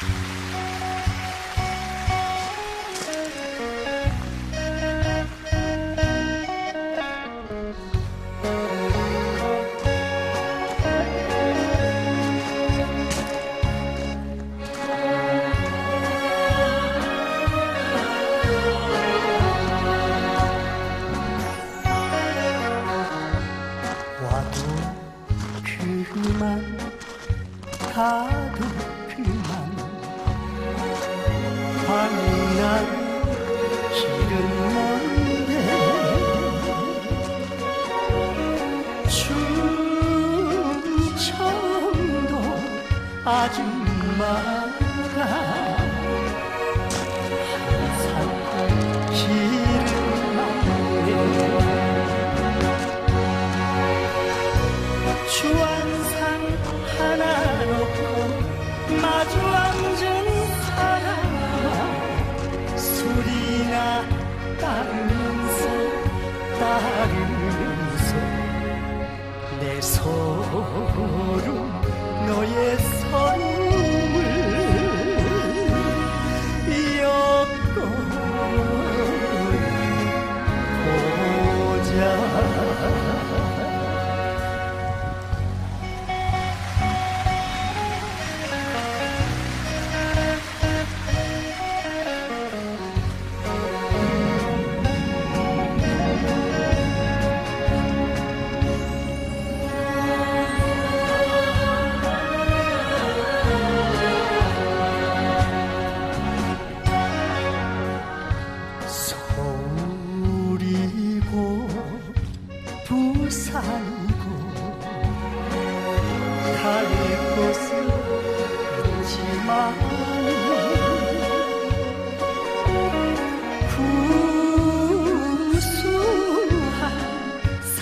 와도 그만 가도 그만 밤날 길은 먼데 충청도 아줌마가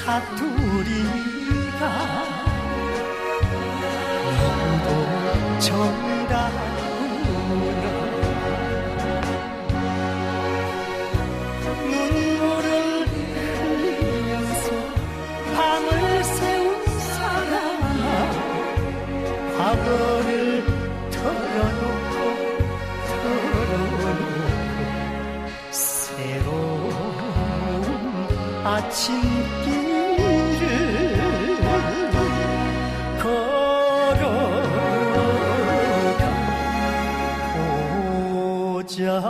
사투 아침길을 걸어가 보자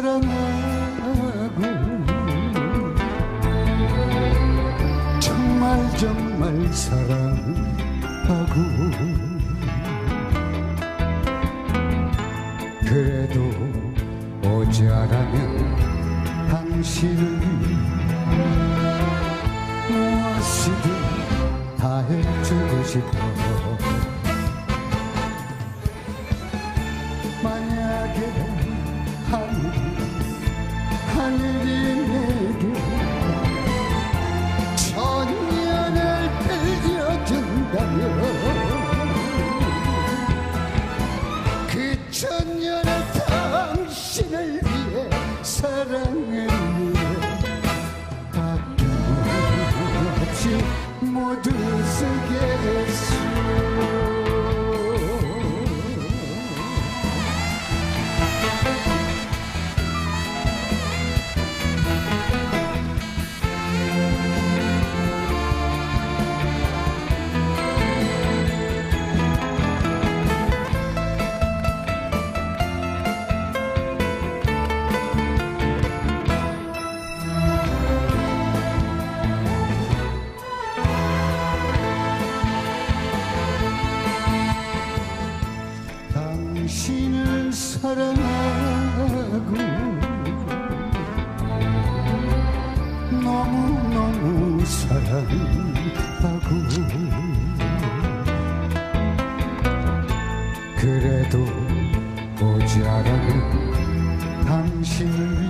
사랑하고 정말 정말 사랑하고 그래도 모자라면 당신을 무엇이든 다 해주고 싶어 사랑을 위해 아낌없이 모두 사랑하고. 그래도 보지 않아도 당신을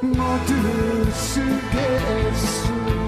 모두 쓰겠소